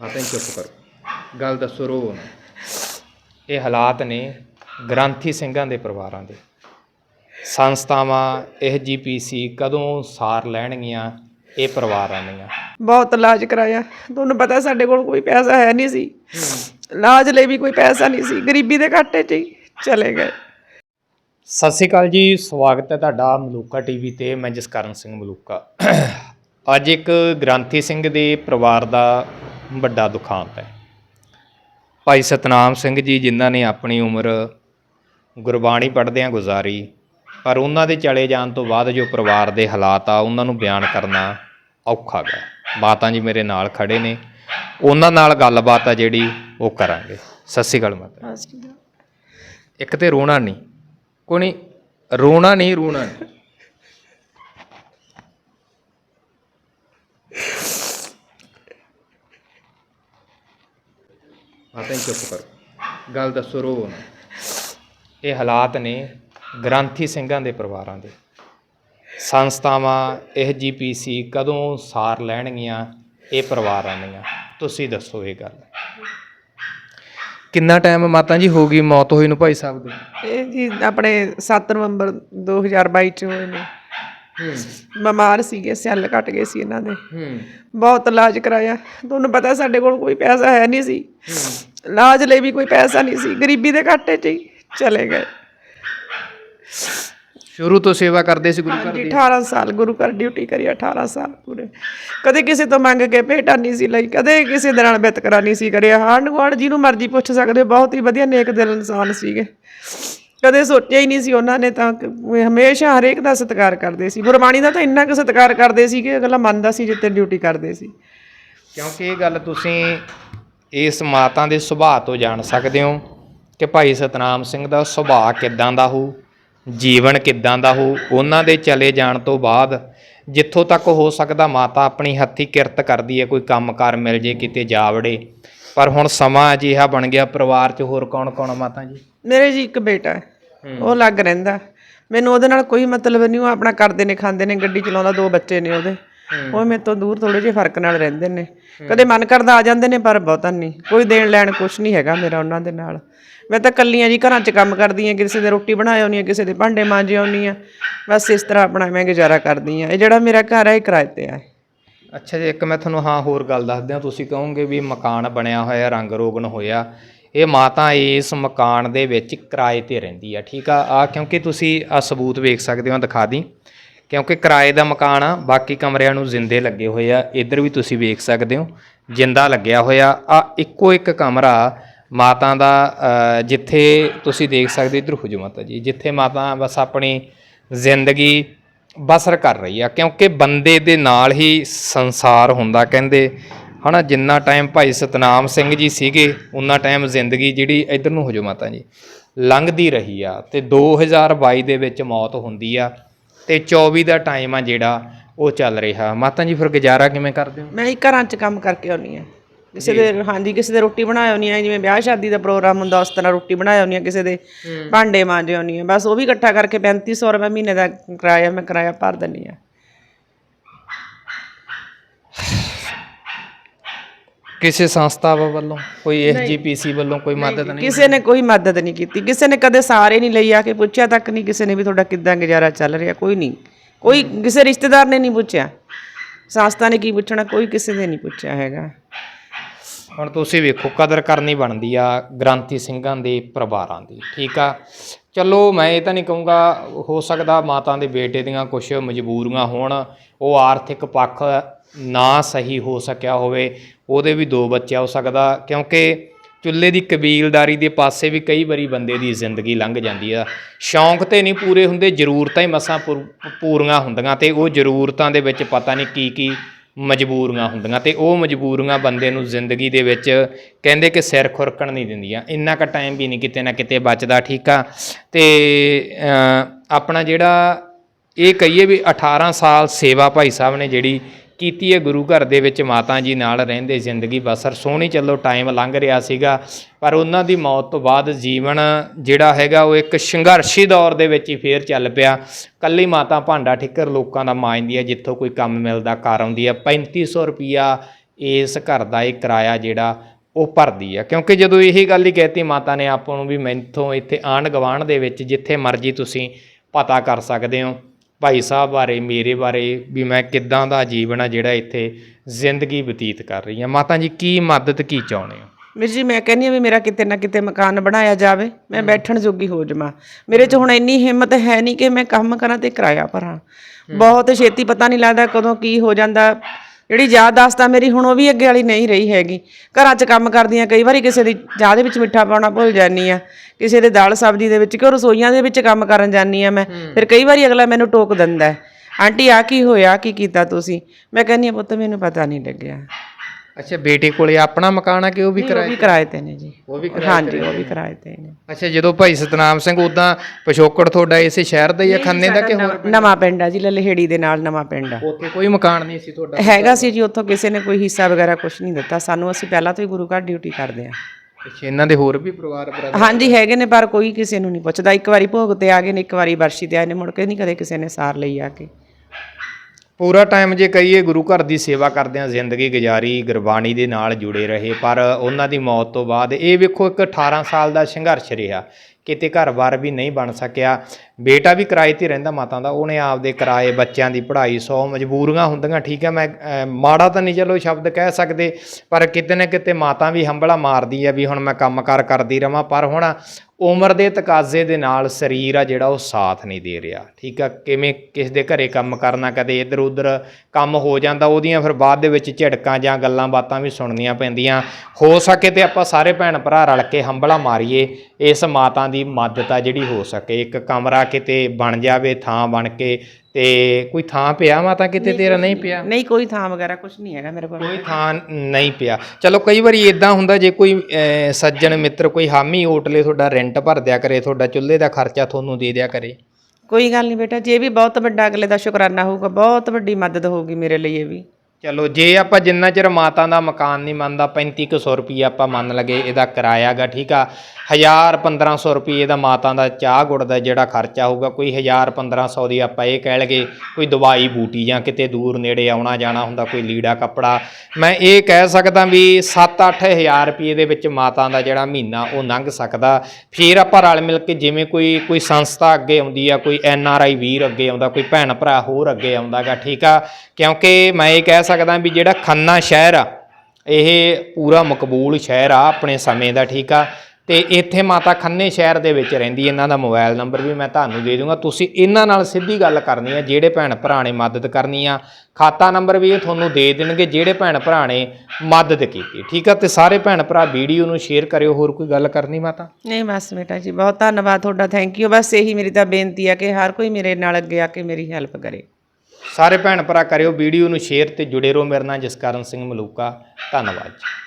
ਮਾਤਾ ਜੀ ਚੁੱਪ ਕਰੋ। ਗੱਲ ਦੱਸੋ ਰੋ ਨਾ। ਇਹ ਹਾਲਾਤ ਨੇ ਗ੍ਰੰਥੀ ਸਿੰਘਾਂ ਦੇ ਪਰਿਵਾਰਾਂ ਦੇ। ਸੰਸਥਾਵਾਂ ਇਹ ਜੀਪੀਸੀ ਕਦੋਂ ਸਾਰ ਲੈਣਗੀਆਂ ਇਹ ਪਰਿਵਾਰਾਂ ਦੀਆਂ। ਬਹੁਤ ਇਲਾਜ ਕਰਾਇਆ। ਤੁਹਾਨੂੰ ਪਤਾ ਸਾਡੇ ਕੋਲ ਕੋਈ ਪੈਸਾ ਹੈ ਨਹੀਂ ਸੀ। ਇਲਾਜ ਲਈ ਵੀ ਕੋਈ ਪੈਸਾ ਨਹੀਂ ਸੀ। ਗਰੀਬੀ ਦੇ ਘਾਟੇ 'ਚ ਹੀ ਚਲੇ ਗਏ। ਸਤਿ ਸ਼੍ਰੀ ਅਕਾਲ ਜੀ। ਸਵਾਗਤ ਹੈ ਤੁਹਾਡਾ ਮਲੂਕਾ ਟੀਵੀ ਤੇ। ਮੈਂ ਜਸਕਰਨ ਸਿੰਘ ਮਲੂਕਾ। ਅੱਜ ਇੱਕ ਗ੍ਰੰਥੀ ਸਿੰਘ ਦੇ ਪਰਿਵਾਰ ਦਾ ਵੱਡਾ ਦੁਖਾਂਤ ਹੈ। ਭਾਈ ਸਤਨਾਮ ਸਿੰਘ ਜੀ ਜਿਨ੍ਹਾਂ ਨੇ ਆਪਣੀ ਉਮਰ ਗੁਰਬਾਣੀ ਪੜ੍ਹਦਿਆਂ ਗੁਜ਼ਾਰੀ ਪਰ ਉਹਨਾਂ ਦੇ ਚਲੇ ਜਾਣ ਤੋਂ ਬਾਅਦ ਜੋ ਪਰਿਵਾਰ ਦੇ ਹਾਲਾਤ ਆ ਉਹਨਾਂ ਨੂੰ ਬਿਆਨ ਕਰਨਾ ਔਖਾ ਗਾ। ਮਾਤਾ ਜੀ ਮੇਰੇ ਨਾਲ ਖੜੇ ਨੇ। ਉਹਨਾਂ ਨਾਲ ਗੱਲਬਾਤ ਆ ਜਿਹੜੀ ਉਹ ਕਰਾਂਗੇ। ਸਤਿ ਸ਼੍ਰੀ ਅਕਾਲ ਮਾਤਾ ਇੱਕ ਤੇ ਰੋਣਾ ਨਹੀਂ। ਕੋਈ ਨਹੀਂ ਰੋਣਾ ਨਹੀਂ ਰੋਣਾ ਨਹੀਂ। ਮਾਤਾ ਜੀ ਚੁੱਪ ਕਰੋ। ਗੱਲ ਦੱਸੋ ਰੋ ਇਹ ਹਾਲਾਤ ਨੇ ਗ੍ਰੰਥੀ ਸਿੰਘਾਂ ਦੇ ਪਰਿਵਾਰਾਂ ਦੇ। ਸੰਸਥਾਵਾਂ ਇਹ ਜੀਪੀਸੀ ਕਦੋਂ ਸਾਰ ਲੈਣਗੀਆਂ, ਇਹ ਪਰਿਵਾਰਾਂ ਦੀਆਂ ਤੁਸੀਂ ਦੱਸੋ ਇਹ ਗੱਲ। ਕਿੰਨਾ ਟਾਈਮ ਮਾਤਾ ਜੀ ਹੋ ਗਈ ਮੌਤ ਹੋਈ ਨੂੰ ਭਾਈ ਸਾਹਿਬ ਦੀ? ਇਹ ਜੀ ਆਪਣੇ 7 ਨਵੰਬਰ 2022 ਚ ਹੋਏ ਨੇ। ਬਿਮਾਰ ਸੀਗੇ ਸੈੱਲ ਘਟ ਗਏ ਸੀ ਇਹਨਾਂ ਦੇ। ਬਹੁਤ ਇਲਾਜ ਕਰਾਇਆ। ਤੁਹਾਨੂੰ ਪਤਾ ਸਾਡੇ ਕੋਲ ਕੋਈ ਪੈਸਾ ਹੈ ਨਹੀਂ ਸੀ। ਇਲਾਜ ਲਈ ਵੀ ਕੋਈ ਪੈਸਾ ਨਹੀਂ ਸੀ। ਗਰੀਬੀ ਦੇ ਘਾਟੇ 'ਚ ਹੀ ਚਲੇ ਗਏ। ਸ਼ੁਰੂ ਤੋਂ ਸੇਵਾ ਕਰਦੇ ਸੀ ਗੁਰੂ ਘਰ ਹਾਂਜੀ 18 ਸਾਲ ਗੁਰੂ ਘਰ ਡਿਊਟੀ ਕਰੀ 18 ਸਾਲ ਪੂਰੇ। ਕਦੇ ਕਿਸੇ ਤੋਂ ਮੰਗ ਕੇ ਭੇਟਾ ਨਹੀਂ ਸੀ ਲਈ ਕਦੇ ਕਿਸੇ ਦੇ ਨਾਲ ਬਿਤਕਰਾ ਨਹੀਂ ਸੀ ਕਰਿਆ। ਆਂਢ ਗੁਆਂਢ ਜਿਹਨੂੰ ਮਰਜ਼ੀ ਪੁੱਛ ਸਕਦੇ ਬਹੁਤ ਹੀ ਵਧੀਆ ਨੇਕ ਦਿਲ ਇਨਸਾਨ ਸੀਗੇ। ਕਦੇ ਸੋਚਿਆ ਹੀ ਨਹੀਂ ਸੀ ਉਹਨਾਂ ਨੇ ਤਾਂ ਕਿ ਹਮੇਸ਼ਾ ਹਰੇਕ ਦਾ ਸਤਿਕਾਰ ਕਰਦੇ ਸੀ। ਗੁਰਬਾਣੀ ਦਾ ਤਾਂ ਇੰਨਾ ਕੁ ਸਤਿਕਾਰ ਕਰਦੇ ਸੀ ਕਿ ਅਗਲਾ ਮੰਨਦਾ ਸੀ ਜਿੱਤੇ ਡਿਊਟੀ ਕਰਦੇ ਸੀ। ਕਿਉਂਕਿ ਇਹ ਗੱਲ ਤੁਸੀਂ ਇਸ ਮਾਤਾ ਦੇ ਸੁਭਾਅ ਤੋਂ ਜਾਣ ਸਕਦੇ ਹੋ ਕਿ ਭਾਈ ਸਤਨਾਮ ਸਿੰਘ ਦਾ ਸੁਭਾਅ ਕਿੱਦਾਂ ਦਾ ਹੋ ਜੀਵਨ ਕਿੱਦਾਂ ਦਾ ਹੋ ਉਹਨਾਂ ਦੇ ਚਲੇ ਜਾਣ ਤੋਂ ਬਾਅਦ ਜਿੱਥੋਂ ਤੱਕ ਹੋ ਸਕਦਾ ਮਾਤਾ ਆਪਣੀ ਹੱਥੀ ਕਿਰਤ ਕਰਦੀ ਹੈ ਕੋਈ ਕੰਮਕਾਰ ਮਿਲ ਜੇ ਕਿਤੇ ਜਾ ਵੜੇ। ਪਰ ਹੁਣ ਸਮਾਂ ਅਜਿਹਾ ਬਣ ਗਿਆ ਪਰਿਵਾਰ 'ਚ ਹੋਰ ਕੌਣ ਕੌਣ ਮਾਤਾ ਜੀ? ਮੇਰੇ ਜੀ ਇੱਕ ਬੇਟਾ ਹੈ। ਉਹ ਲੱਗ ਰਹਿੰਦਾ। ਮੈਨੂੰ ਉਹਦੇ ਨਾਲ ਕੋਈ ਮਤਲਬ ਨਹੀਂ ਉਹ ਆਪਣਾ ਕਰਦੇ ਨੇ ਖਾਂਦੇ ਨੇ ਗੱਡੀ ਚਲਾਉਂਦਾ ਦੋ ਬੱਚੇ ਨੇ ਉਹਦੇ। ਉਹ ਮੇਰੇ ਤੋਂ ਦੂਰ ਥੋੜੇ ਜਿਹੇ ਫ਼ਰਕ ਨਾਲ ਰਹਿੰਦੇ ਨੇ। ਕਦੇ ਮਨ ਕਰਦਾ ਆ ਜਾਂਦੇ ਨੇ ਪਰ ਬਹੁਤਾ ਨਹੀਂ। ਕੋਈ ਦੇਣ ਲੈਣ ਕੁਛ ਨਹੀਂ ਹੈਗਾ ਮੇਰਾ ਉਹਨਾਂ ਦੇ ਨਾਲ। ਮੈਂ ਤਾਂ ਕੱਲੀਆਂ ਜੀ ਘਰਾਂ 'ਚ ਕੰਮ ਕਰਦੀ ਆ ਕਿਸੇ ਦੇ ਰੋਟੀ ਬਣਾ ਆਉਣੀ ਆ ਕਿਸੇ ਦੇ ਭਾਂਡੇ ਮਾਂਜ ਆਉਣੀ ਆ ਬਸ ਇਸ ਤਰ੍ਹਾਂ ਆਪਣਾ ਮੈਂ ਗੁਜ਼ਾਰਾ ਕਰਦੀ ਆ ਇਹ ਜਿਹੜਾ ਮੇਰਾ ਘਰ ਹੈ ਇਹ ਕਿਰਾਏ ਤੇ ਆ ਅੱਛਾ ਜੀ ਇੱਕ ਮੈਂ ਤੁਹਾਨੂੰ ਹਾਂ ਹੋਰ ਗੱਲ ਦੱਸ ਦਿਆਂ ਤੁਸੀਂ ਕਹੋਗੇ ਵੀ ਮਕਾਨ ਬਣਿਆ ਹੋਇਆ ਰੰਗ ਰੋਗਨ ਹੋਇਆ। ਇਹ ਮਾਤਾ ਇਸ ਮਕਾਨ ਦੇ ਵਿੱਚ ਕਿਰਾਏ ਤੇ ਰਹਿੰਦੀ ਆ, ਠੀਕ ਆ? ਆ ਕਿਉਂਕਿ ਤੁਸੀਂ ਆ ਸਬੂਤ ਵੇਖ ਸਕਦੇ ਹੋ ਦਿਖਾ ਦੀ। ਕਿਉਂਕਿ ਕਿਰਾਏ ਦਾ ਮਕਾਨ ਆ, ਬਾਕੀ ਕਮਰਿਆਂ ਨੂੰ ਜਿੰਦੇ ਲੱਗੇ ਹੋਏ ਆ, ਇੱਧਰ ਵੀ ਤੁਸੀਂ ਵੇਖ ਸਕਦੇ ਹੋ, ਜਿੰਦਾ ਲੱਗਿਆ ਹੋਇਆ। ਆ ਇੱਕੋ ਇੱਕ ਕਮਰਾ ਮਾਤਾ ਦਾ ਜਿੱਥੇ ਤੁਸੀਂ ਦੇਖ ਸਕਦੇ ਇੱਧਰ ਹੋ ਮਾਤਾ ਜੀ, ਜਿੱਥੇ ਮਾਤਾ ਬਸ ਆਪਣੀ ਜ਼ਿੰਦਗੀ ਬਸਰ ਕਰ ਰਹੀ ਆ। ਕਿਉਂਕਿ ਬੰਦੇ ਦੇ ਨਾਲ ਹੀ ਸੰਸਾਰ ਹੁੰਦਾ, ਕਹਿੰਦੇ। ਹਨਾ ਜਿੰਨਾ ਟਾਈਮ ਭਾਈ ਸਤਨਾਮ ਸਿੰਘ ਜੀ ਸੀਗੇ ਉਨਾ ਟਾਈਮ ਜ਼ਿੰਦਗੀ ਜਿਹੜੀ ਇਧਰ ਨੂੰ ਹੋ ਜਾਓ ਮਾਤਾ ਜੀ। ਲੰਘਦੀ ਰਹੀ ਆ ਤੇ 2022 ਦੇ ਵਿੱਚ ਮੌਤ ਹੁੰਦੀ ਆ ਤੇ 24 ਦਾ ਟਾਈਮ ਆ ਜਿਹੜਾ ਉਹ ਚੱਲ ਰਿਹਾ। ਮਾਤਾ ਜੀ ਫਿਰ ਗੁਜ਼ਾਰਾ ਕਿਵੇਂ ਕਰਦੇ ਹੋ? ਮੈਂ ਹੀ ਘਰਾਂ 'ਚ ਕੰਮ ਕਰਕੇ ਆਉਣੀ ਆ ਕਿਸੇ ਦੇ ਹਾਂਜੀ ਕਿਸੇ ਦੇ ਰੋਟੀ ਬਣਾ ਆਉਣੀ ਆ ਜਿਵੇਂ ਵਿਆਹ ਸ਼ਾਦੀ ਦਾ ਪ੍ਰੋਗਰਾਮ ਹੁੰਦਾ ਉਸ ਤਰ੍ਹਾਂ ਰੋਟੀ ਬਣਾ ਆਉਣੀ ਆ ਕਿਸੇ ਦੇ ਭਾਂਡੇ ਮਾਂਜ ਆਉਣੀ ਆ ਬਸ ਉਹ ਵੀ ਇਕੱਠਾ ਕਰਕੇ 3500 ਰੁਪਏ ਮਹੀਨੇ ਦਾ ਕਿਰਾਇਆ ਮੈਂ ਕਿਰਾਇਆ ਭਰ ਦਿੰਨੀ ਆ ਕਿਸੇ ਸੰਸਥਾ ਵੱਲੋਂ ਕੋਈ ਐਸਜੀਪੀਸੀ ਵੱਲੋਂ ਕੋਈ ਮਦਦ ਨਹੀਂ ਕਿਸੇ ਨੇ ਕੋਈ ਮਦਦ ਨਹੀਂ ਕੀਤੀ। ਕਿਸੇ ਨੇ ਕਦੇ ਸਾਰੇ ਨਹੀਂ ਲਈ ਆ ਕੇ ਪੁੱਛਿਆ ਤੱਕ ਨਹੀਂ ਕਿਸੇ ਨੇ ਵੀ ਤੁਹਾਡਾ ਕਿੱਦਾਂ ਗੁਜ਼ਾਰਾ ਚੱਲ ਰਿਹਾ ਕੋਈ ਨਹੀਂ। ਕੋਈ ਕਿਸੇ ਰਿਸ਼ਤੇਦਾਰ ਨੇ ਨਹੀਂ ਪੁੱਛਿਆ। ਸੰਸਥਾ ਨੇ ਕੀ ਪੁੱਛਣਾ ਕੋਈ ਕਿਸੇ ਨੇ ਨਹੀਂ ਪੁੱਛਿਆ ਹੈਗਾ। ਹੁਣ ਤੁਸੀਂ ਵੇਖੋ, ਕਦਰ ਕਰਨੀ ਬਣਦੀ ਆ ਗ੍ਰਾਂਤੀ ਸਿੰਘਾਂ ਦੇ ਪਰਿਵਾਰਾਂ ਦੀ, ਠੀਕ ਆ? ਚਲੋ, ਮੈਂ ਇਹ ਤਾਂ ਨਹੀਂ ਕਹੂੰਗਾ, ਹੋ ਸਕਦਾ ਮਾਤਾ ਦੇ ਬੇਟੇ ਦੀਆਂ ਕੁਝ ਮਜਬੂਰੀਆਂ ਹੋਣ, ਉਹ ਆਰਥਿਕ ਪੱਖ ਨਾ ਸਹੀ ਹੋ ਸਕਿਆ ਹੋਵੇ, ਉਹਦੇ ਵੀ ਦੋ ਬੱਚੇ ਹੋ ਸਕਦਾ, ਕਿਉਂਕਿ ਚੁੱਲ੍ਹੇ ਦੀ ਕਬੀਲਦਾਰੀ ਦੇ ਪਾਸੇ ਵੀ ਕਈ ਵਾਰੀ ਬੰਦੇ ਦੀ ਜ਼ਿੰਦਗੀ ਲੰਘ ਜਾਂਦੀ ਆ। ਸ਼ੌਂਕ ਤੇ ਨਹੀਂ ਪੂਰੇ ਹੁੰਦੇ, ਜ਼ਰੂਰਤਾਂ ਹੀ ਮਸਾਂ ਪੂਰ- ਪੂਰੀਆਂ ਹੁੰਦੀਆਂ ਤੇ ਉਹ ਜ਼ਰੂਰਤਾਂ ਦੇ ਵਿੱਚ ਪਤਾ ਨਹੀਂ ਕੀ ਕੀ ਮਜਬੂਰੀਆਂ ਹੁੰਦੀਆਂ ਤੇ ਉਹ ਮਜਬੂਰੀਆਂ ਬੰਦੇ ਨੂੰ ਜ਼ਿੰਦਗੀ ਦੇ ਵਿੱਚ ਕਹਿੰਦੇ ਕਿ ਸਿਰ ਖੁਰਕਣ ਨਹੀਂ ਦਿੰਦੀਆਂ। ਇੰਨਾ ਕੁ ਟਾਈਮ ਵੀ ਨਹੀਂ ਕਿਤੇ ਨਾ ਕਿਤੇ ਬਚਦਾ, ਠੀਕ ਆ? ਤੇ ਆਪਣਾ ਜਿਹੜਾ ਇਹ ਕਹੀਏ ਵੀ 18 ਸਾਲ ਸੇਵਾ ਭਾਈ ਸਾਹਿਬ ਨੇ ਜਿਹੜੀ ਕੀਤੀ ਹੈ, ਗੁਰੂ ਘਰ ਦੇ ਵਿੱਚ ਮਾਤਾ ਜੀ ਨਾਲ ਰਹਿੰਦੇ ਜ਼ਿੰਦਗੀ ਬਸਰ ਸੋਹਣੀ ਚੱਲੋ ਟਾਈਮ ਲੰਘ ਰਿਹਾ ਸੀਗਾ, ਪਰ ਉਹਨਾਂ ਦੀ ਮੌਤ ਤੋਂ ਬਾਅਦ ਜੀਵਨ ਜਿਹੜਾ ਹੈਗਾ, ਉਹ ਇੱਕ ਸੰਘਰਸ਼ੀ ਦੌਰ ਦੇ ਵਿੱਚ ਹੀ ਫੇਰ ਚੱਲ ਪਿਆ। ਕੱਲੀ ਮਾਤਾ ਭਾਂਡਾ ਠਿੱਕਰ ਲੋਕਾਂ ਦਾ ਮਾਂਜਦੀ ਹੈ, ਜਿੱਥੋਂ ਕੋਈ ਕੰਮ ਮਿਲਦਾ, ਘਰ ਆਉਂਦੀ ਹੈ। 3500 ਰੁਪਿਆ ਇਸ ਘਰ ਦਾ ਇਹ ਕਿਰਾਇਆ ਜਿਹੜਾ ਉਹ ਭਰਦੀ ਆ ਕਿਉਂਕਿ ਜਦੋਂ ਇਹੀ ਗੱਲ ਹੀ ਕਹਿਤੀ ਮਾਤਾ ਨੇ, ਆਪਾਂ ਨੂੰ ਵੀ ਮੈਥੋਂ ਇੱਥੇ ਆਂਢ ਗਵਾਂਢ ਦੇ ਵਿੱਚ ਜਿੱਥੇ ਮਰਜ਼ੀ ਤੁਸੀਂ ਪਤਾ ਕਰ ਸਕਦੇ ਹੋ। ਭਾਈ ਸਾਹਿਬ ਬਾਰੇ ਮੇਰੇ ਬਾਰੇ ਵੀ ਮੈਂ ਕਿੱਦਾਂ ਦਾ ਜੀਵਨ ਆ ਜਿਹੜਾ ਇੱਥੇ ਜ਼ਿੰਦਗੀ ਬਤੀਤ ਕਰ ਰਹੀ ਹਾਂ। ਮਾਤਾ ਜੀ ਕੀ ਮਦਦ ਕੀ ਚਾਹੁੰਦੇ ਹੋ? ਵੀਰ ਜੀ ਮੈਂ ਕਹਿੰਦੀ ਆ ਵੀ ਮੇਰਾ ਕਿਤੇ ਨਾ ਕਿਤੇ ਮਕਾਨ ਬਣਾਇਆ ਜਾਵੇ। ਮੈਂ ਬੈਠਣ ਜੋਗੀ ਹੋ ਜਾਵਾਂ। ਮੇਰੇ 'ਚ ਹੁਣ ਇੰਨੀ ਹਿੰਮਤ ਹੈ ਨਹੀਂ ਕਿ ਮੈਂ ਕੰਮ ਕਰਾਂ ਤੇ ਕਿਰਾਇਆ ਭਰਾਂ। ਬਹੁਤ ਛੇਤੀ ਪਤਾ ਨਹੀਂ ਲੱਗਦਾ ਕਦੋਂ ਕੀ ਹੋ ਜਾਂਦਾ। ਜਿਹੜੀ ਯਾਦਦਾਸ਼ਤ ਆ ਮੇਰੀ ਹੁਣ ਉਹ ਵੀ ਅੱਗੇ ਵਾਲੀ ਨਹੀਂ ਰਹੀ ਹੈਗੀ। ਘਰਾਂ 'ਚ ਕੰਮ ਕਰਦੀਆਂ ਕਈ ਵਾਰੀ ਕਿਸੇ ਦੀ ਚਾਹ ਦੇ ਵਿੱਚ ਮਿੱਠਾ ਪਾਉਣਾ ਭੁੱਲ ਜਾਂਦੀ ਆ ਕਿਸੇ ਦੇ ਦਾਲ ਸਬਜ਼ੀ ਦੇ ਵਿੱਚ ਕਿਉਂ ਰਸੋਈਆਂ ਦੇ ਵਿੱਚ ਕੰਮ ਕਰਨ ਜਾਂਦੀ ਆ ਮੈਂ। ਫਿਰ ਕਈ ਵਾਰੀ ਅਗਲਾ ਮੈਨੂੰ ਟੋਕ ਦਿੰਦਾ ਆਂਟੀ ਆ ਕੀ ਹੋਇਆ? ਕੀ ਕੀਤਾ ਤੁਸੀਂ? ਮੈਂ ਕਹਿੰਦੀ ਆ ਪੁੱਤ ਮੈਨੂੰ ਪਤਾ ਨਹੀਂ ਲੱਗਿਆ। ਅੱਛਾ ਬੇਟੇ ਕੋਲੇ ਆਪਣਾ ਮਕਾਨ ਆ ਕਿ ਉਹ ਵੀ ਉਹ ਕਿਰਾਏ ਵੀ ਕਿਰਾਏ ਤੇ ਨੇ ਜੀ। ਉਹ ਵੀ ਹਾਂਜੀ ਉਹ ਵੀ ਕਿਰਾਏ ਤੇ ਨੇ। ਅੱਛਾ ਜਦੋਂ ਭਾਈ ਸਤਨਾਮ ਸਿੰਘ ਉਦਾਂ ਪਿਛੋਕੜ ਤੁਹਾਡਾ ਇਸੇ ਸ਼ਹਿਰ ਦਾ ਹੀ ਆ ਖੰਨੇ ਦਾ ਕਿ ਹੋਰ ਨਵਾਂ ਪਿੰਡ? ਆ ਜੀ ਲਲਹੇੜੀ ਦੇ ਨਾਲ ਨਵਾਂ ਪਿੰਡ ਆ। ਉੱਥੇ ਕੋਈ ਮਕਾਨ ਨਹੀਂ ਸੀ ਤੁਹਾਡਾ? ਹੈਗਾ ਸੀ ਜੀ ਉੱਥੋਂ ਕਿਸੇ ਨੇ ਕੋਈ ਹਿੱਸਾ ਵਗੈਰਾ ਕੁਝ ਨਹੀਂ ਦਿੱਤਾ। ਸਾਨੂੰ ਅਸੀਂ ਪਹਿਲਾਂ ਤੋਂ ਹੀ ਗੁਰੂ ਘਰ ਡਿਊਟੀ ਕਰਦੇ ਆ। ਅੱਛਾ ਇਹਨਾਂ ਦੇ ਹੋਰ ਵੀ ਪਰਿਵਾਰ ਬਰਾਦਰ ਹਾਂਜੀ ਹੈਗੇ ਨੇ ਪਰ ਕੋਈ ਕਿਸੇ ਨੂੰ ਨਹੀਂ ਪੁੱਛਦਾ। ਇੱਕ ਵਾਰੀ ਭੋਗ ਤੇ ਆ ਗਏ ਨੇ ਇੱਕ ਵਾਰੀ ਵਰਸ਼ੀ ਤੇ ਆਏ ਨੇ ਮੁੜ ਕੇ ਨਹੀਂ ਕਦੇ ਕਿਸੇ ਨੇ ਸਾਰ ਲਈ ਆ ਕੇ। ਪੂਰਾ ਟਾਈਮ ਜੇ ਕਹੀਏ ਗੁਰੂ ਘਰ ਦੀ ਸੇਵਾ ਕਰਦਿਆਂ ਜ਼ਿੰਦਗੀ ਗੁਜ਼ਾਰੀ, ਗੁਰਬਾਣੀ ਦੇ ਨਾਲ ਜੁੜੇ ਰਹੇ, ਪਰ ਉਹਨਾਂ ਦੀ ਮੌਤ ਤੋਂ ਬਾਅਦ ਇਹ ਵੇਖੋ ਇੱਕ 18 ਸਾਲ ਦਾ ਸੰਘਰਸ਼ ਰਿਹਾ। ਕਿਤੇ ਘਰ-ਬਾਰ ਵੀ ਨਹੀਂ ਬਣ ਸਕਿਆ। ਬੇਟਾ ਵੀ ਕਿਰਾਏ ਤੇ ਰਹਿੰਦਾ ਮਾਤਾ ਦਾ, ਉਹਨੇ ਆਪਦੇ ਕਿਰਾਏ, ਬੱਚਿਆਂ ਦੀ ਪੜ੍ਹਾਈ, ਸੌ ਮਜਬੂਰੀਆਂ ਹੁੰਦੀਆਂ, ਠੀਕ ਹੈ, ਮੈਂ ਮਾੜਾ ਤਾਂ ਨਹੀਂ ਚਲੋ ਸ਼ਬਦ ਕਹਿ ਸਕਦੇ, ਪਰ ਕਿਤੇ ਨਾ ਕਿਤੇ ਮਾਤਾ ਵੀ ਹੰਬਲਾ ਮਾਰਦੀ ਹੈ ਵੀ ਹੁਣ ਮੈਂ ਕੰਮਕਾਰ ਕਰਦੀ ਰਵਾਂ, ਪਰ ਹੁਣ ਉਮਰ ਦੇ ਤਕਾਜ਼ੇ ਦੇ ਨਾਲ ਸਰੀਰ ਆ ਜਿਹੜਾ ਉਹ ਸਾਥ ਨਹੀਂ ਦੇ ਰਿਹਾ। ਠੀਕ ਆ? ਕਿਵੇਂ ਕਿਸ ਦੇ ਘਰੇ ਕੰਮ ਕਰਨਾ, ਕਦੇ ਇੱਧਰ ਉੱਧਰ ਕੰਮ ਹੋ ਜਾਂਦਾ, ਉਹਦੀਆਂ ਫਿਰ ਬਾਅਦ ਦੇ ਵਿੱਚ ਝਿੜਕਾਂ ਜਾਂ ਗੱਲਾਂ ਬਾਤਾਂ ਵੀ ਸੁਣਨੀਆਂ ਪੈਂਦੀਆਂ। ਹੋ ਸਕੇ ਤੇ ਆਪਾਂ ਸਾਰੇ ਭੈਣ ਭਰਾ ਰਲ ਕੇ ਹੰਬਲਾ ਮਾਰੀਏ, ਇਸ ਮਾਤਾ ਦੀ ਮਦਦ ਆ ਜਿਹੜੀ ਹੋ ਸਕੇ। ਇੱਕ ਕਮਰਾ ਕਿਤੇ ਬਣ ਜਾਵੇ, ਥਾਂ ਬਣ ਕੇ ਤੇ ਕੋਈ ਥਾਂ ਪਿਆ ਮਾਤਾ ਕਿਤੇ ਤੇਰਾ? ਨਹੀਂ ਪਿਆ? ਨਹੀਂ ਕੋਈ ਥਾਂ ਵਗੈਰਾ ਕੁਝ ਨਹੀਂ ਹੈਗਾ ਮੇਰੇ ਕੋਲ। ਕੋਈ ਥਾਂ ਨਹੀਂ ਪਿਆ। ਚਲੋ ਕਈ ਵਾਰੀ ਇਦਾਂ ਹੁੰਦਾ ਜੇ ਕੋਈ ਅਹ, ਸੱਜਣ ਮਿੱਤਰ ਕੋਈ ਹਾਮੀ ਹੋਟਲੇ ਤੁਹਾਡਾ ਰੈਂਟ ਭਰ ਦਿਆ ਕਰੇ ਤੁਹਾਡਾ ਚੁੱਲ੍ਹੇ ਦਾ ਖਰਚਾ ਤੁਹਾਨੂੰ ਦੇ ਦਿਆ ਕਰੇ। ਕੋਈ ਗੱਲ ਨਹੀਂ ਬੇਟਾ ਜੇ ਵੀ ਬਹੁਤ ਵੱਡਾ ਅਗਲੇ ਦਾ ਸ਼ੁਕਰਾਨਾ ਹੋਊਗਾ ਬਹੁਤ ਵੱਡੀ ਮਦਦ ਹੋਊਗੀ ਮੇਰੇ ਲਈ ਇਹ ਵੀ। ਚਲੋ, ਜੇ ਆਪਾਂ ਜਿੰਨਾ ਚਿਰ ਮਾਤਾ ਦਾ ਮਕਾਨ ਨਹੀਂ ਮੰਨਦਾ 3500 ਰੁਪਏ ਆਪਾਂ ਮੰਨ ਲਗੇ ਇਹਦਾ ਕਿਰਾਇਆਗਾ ਠੀਕ ਆ? 1000 1500 ਰੁਪਏ ਦਾ ਮਾਤਾ ਦਾ ਚਾਹ ਗੁੜ ਦਾ ਜਿਹੜਾ ਖਰਚਾ ਹੋਊਗਾ, ਕੋਈ 1000 1500 ਦੀ ਆਪਾਂ ਇਹ ਕਹਿ ਲਗੇ ਕੋਈ ਦਵਾਈ ਬੂਟੀ ਜਾਂ ਕਿਤੇ ਦੂਰ ਨੇੜੇ ਆਉਣਾ ਜਾਣਾ ਹੁੰਦਾ, ਕੋਈ ਲੀੜਾ ਕੱਪੜਾ। ਮੈਂ ਇਹ ਕਹਿ ਸਕਦਾ ਵੀ 7-8000 ਰੁਪਏ ਦੇ ਵਿੱਚ ਮਾਤਾ ਦਾ ਜਿਹੜਾ ਮਹੀਨਾ ਉਹ ਲੰਘ ਸਕਦਾ। ਫਿਰ ਆਪਾਂ ਰਲ ਮਿਲ ਕੇ ਜਿਵੇਂ ਕੋਈ ਕੋਈ ਸੰਸਥਾ ਅੱਗੇ ਆਉਂਦੀ ਆ, ਕੋਈ ਐਨ ਆਰ ਆਈ ਵੀਰ ਅੱਗੇ ਆਉਂਦਾ, ਕੋਈ ਭੈਣ ਭਰਾ ਹੋਰ ਅੱਗੇ ਆਉਂਦਾਗਾ ਠੀਕ ਆ? ਕਿਉਂਕਿ ਮੈਂ ਇਹ ਕਹਿ ਸਕਦਾ ਵੀ ਜਿਹੜਾ ਖੰਨਾ ਸ਼ਹਿਰ ਆ, ਇਹ ਪੂਰਾ ਮਕਬੂਲ ਸ਼ਹਿਰ ਆ ਆਪਣੇ ਸਮੇਂ ਦਾ, ਠੀਕ ਆ? ਤੇ ਇੱਥੇ ਮਾਤਾ ਖੰਨੇ ਸ਼ਹਿਰ ਦੇ ਵਿੱਚ ਰਹਿੰਦੀ ਇਹਨਾਂ ਦਾ ਮੋਬਾਈਲ ਨੰਬਰ ਵੀ ਮੈਂ ਤੁਹਾਨੂੰ ਦੇ ਦੂੰਗਾ। ਤੁਸੀਂ ਇਹਨਾਂ ਨਾਲ ਸਿੱਧੀ ਗੱਲ ਕਰਨੀ ਆ, ਜਿਹੜੇ ਭੈਣ ਭਰਾ ਨੇ ਮਦਦ ਕਰਨੀ ਆ। ਖਾਤਾ ਨੰਬਰ ਵੀ ਇਹ ਤੁਹਾਨੂੰ ਦੇ ਦੇਣਗੇ, ਜਿਹੜੇ ਭੈਣ ਭਰਾ ਨੇ ਮਦਦ ਕੀਤੀ, ਠੀਕ ਆ? ਤੇ ਸਾਰੇ ਭੈਣ ਭਰਾ ਵੀਡੀਓ ਨੂੰ ਸ਼ੇਅਰ ਕਰਿਓ। ਹੋਰ ਕੋਈ ਗੱਲ ਕਰਨੀ ਮਾਤਾ? ਨਹੀਂ ਬਸ ਬੇਟਾ ਜੀ, ਬਹੁਤ ਧੰਨਵਾਦ ਤੁਹਾਡਾ ਥੈਂਕ ਯੂ ਬਸ ਇਹੀ ਮੇਰੀ ਤਾਂ ਬੇਨਤੀ ਆ ਕਿ ਹਰ ਕੋਈ ਮੇਰੇ ਨਾਲ ਅੱਗੇ ਆ ਕੇ ਮੇਰੀ ਹੈਲਪ ਕਰੇ। ਸਾਰੇ ਭੈਣ ਭਰਾ ਕਰਿਓ ਵੀਡੀਓ ਨੂੰ ਸ਼ੇਅਰ ਤੇ ਜੁੜੇ ਰਹੋ। ਮੇਰੇ ਨਾਲ ਜਸਕਰਨ ਸਿੰਘ ਮਲੂਕਾ। ਧੰਨਵਾਦ ਜੀ।